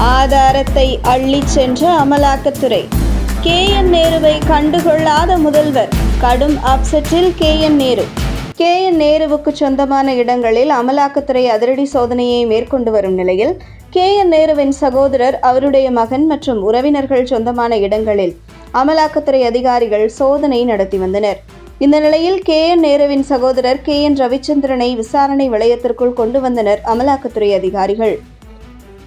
ஆதாரத்தை அள்ளிச் சென்ற அமலாக்கத்துறை. கே. என். நேருவை கண்டுகொள்ளாத முதல்வர் கடும் அப்செட்டில் K. N. Nehru. K. N. நேருவுக்கு சொந்தமான இடங்களில் அமலாக்கத்துறை அதிரடி சோதனையை மேற்கொண்டு வரும் நிலையில் கே. என். நேருவின் சகோதரர் அவருடைய மகன் மற்றும் உறவினர்கள் சொந்தமான இடங்களில் அமலாக்கத்துறை அதிகாரிகள் சோதனை நடத்தி வந்தனர். இந்த நிலையில் கே. என். நேருவின் சகோதரர் கே. என். ரவிச்சந்திரனை விசாரணை வளையத்திற்குள் கொண்டு வந்தனர் அமலாக்கத்துறை அதிகாரிகள்.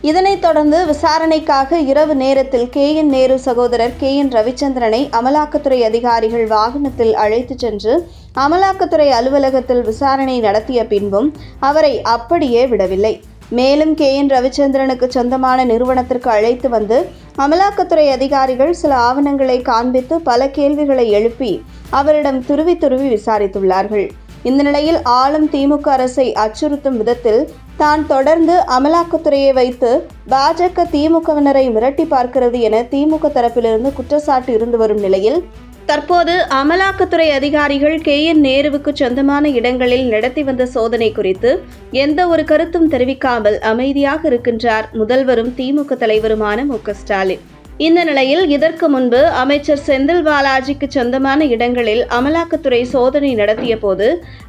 இதனைத் தொடர்ந்து விசாரணைக்காக இரவு நேரத்தில் கே. என். நேரு சகோதரர் கே. என். ரவிச்சந்திரனை அமலாக்கத்துறை அதிகாரிகள் வாகனத்தில் அழைத்துச் சென்று அமலாக்கத்துறை அலுவலகத்தில் விசாரணை நடத்திய பின்பும் அவரை அப்படியே விடவில்லை. மேலும் கே. என். ரவிச்சந்திரனுக்கு சொந்தமான நிறுவனத்திற்கு அழைத்து வந்து அமலாக்கத்துறை அதிகாரிகள் சில ஆவணங்களை காண்பித்து பல கேள்விகளை எழுப்பி அவரிடம் துருவி துருவி விசாரித்துள்ளார்கள். இந்த நிலையில் ஆளும் திமுக அரசை அச்சுறுத்தும் விதத்தில் தான் தொடர்ந்து அமலாக்கத்துறையை வைத்து பாஜக திமுகவினரை மிரட்டி பார்க்கிறது என திமுக தரப்பிலிருந்து குற்றச்சாட்டு இருந்து வரும் நிலையில் தற்போது அமலாக்கத்துறை அதிகாரிகள் கே என் நேருவுக்கு சொந்தமான இடங்களில் நடத்தி வந்த சோதனை குறித்து எந்த ஒரு கருத்தும் தெரிவிக்காமல் அமைதியாக இருக்கின்றார் முதல்வரும் திமுக தலைவருமான மு ஸ்டாலின். இந்த நிலையில் இதற்கு முன்பு அமைச்சர் செந்தில் பாலாஜிக்கு சொந்தமான இடங்களில் அமலாக்கத்துறை சோதனை நடத்திய போது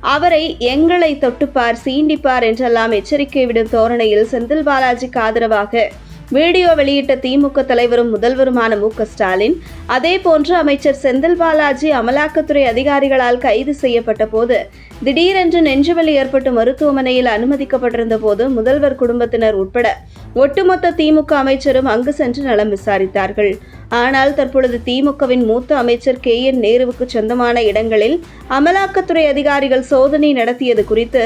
அவரை எங்களை தொட்டுப்பார் சீண்டிப்பார் என்றெல்லாம் எச்சரிக்கை விடும் தோரணையில் செந்தில் பாலாஜிக்கு ஆதரவாக வீடியோ வெளியிட்ட திமுக தலைவரும் முதல்வருமான மு க ஸ்டாலின் அதே போன்று அமைச்சர் செந்தில் பாலாஜி அமலாக்கத்துறை அதிகாரிகளால் கைது செய்யப்பட்ட போது திடீரென்று நெஞ்சுவலி ஏற்பட்டு மருத்துவமனையில் அனுமதிக்கப்பட்டிருந்த போது முதல்வர் குடும்பத்தினர் உட்பட ஒட்டுமொத்த திமுக அமைச்சரும் அங்கு சென்று நலம் விசாரித்தார்கள். ஆனால் தற்பொழுது திமுகவின் மூத்த அமைச்சர் கே என் நேருவுக்கு சொந்தமான இடங்களில் அமலாக்கத்துறை அதிகாரிகள் சோதனை நடத்தியது குறித்து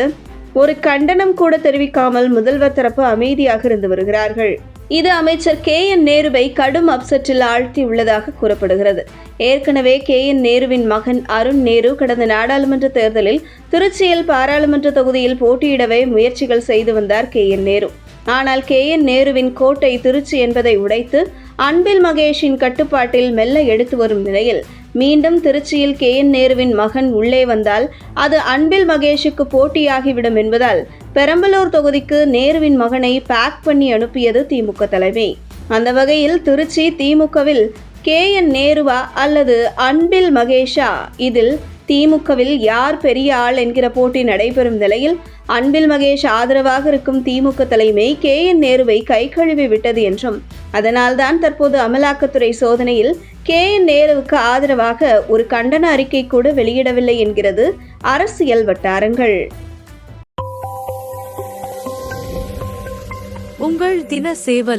ஒரு கண்டனம் கூட தெரிவிக்காமல் முதல்வர் தரப்பு அமைதியாக இருந்து வருகிறார்கள். இது அமைச்சர் கே என் நேருவை கடும் அப்செட்டில் ஆழ்த்தியுள்ளதாக கூறப்படுகிறது. ஏற்கனவே கே என் நேருவின் மகன் அருண் நேரு கடந்த நாடாளுமன்ற தேர்தலில் திருச்சியில் பாராளுமன்ற தொகுதியில் போட்டியிடவே முயற்சிகள் செய்து வந்தார் கே என் நேரு. ஆனால் கே என் நேருவின் கோட்டை திருச்சி என்பதை உடைத்து அன்பில் மகேஷின் கட்டுப்பாட்டில் மெல்ல எடுத்து வரும் நிலையில் மீண்டும் திருச்சியில் கே என் நேருவின் மகன் உள்ளே வந்தால் அது அன்பில் மகேஷுக்கு போட்டியாகிவிடும் என்பதால் பெரம்பலூர் தொகுதிக்கு நேருவின் மகனை பேக் பண்ணி அனுப்பியது திமுக தலைமை. அந்த வகையில் திருச்சி திமுகவில் கே என் நேருவா அல்லது அன்பில் மகேஷா? இதில் திமுகவில் யார் பெரிய ஆள் என்கிற போட்டி நடைபெறும் நிலையில் அன்பில் மகேஷ் ஆதரவாக இருக்கும் திமுக தலைமை கே என் நேருவை கை கழுவி விட்டது என்றும் அதனால்தான் தற்போது அமலாக்கத்துறை சோதனையில் கே என் நேருவுக்கு ஆதரவாக ஒரு கண்டன அறிக்கை கூட வெளியிடவில்லை என்கிறது அரசியல் வட்டாரங்கள். உங்கள் தின சேவல்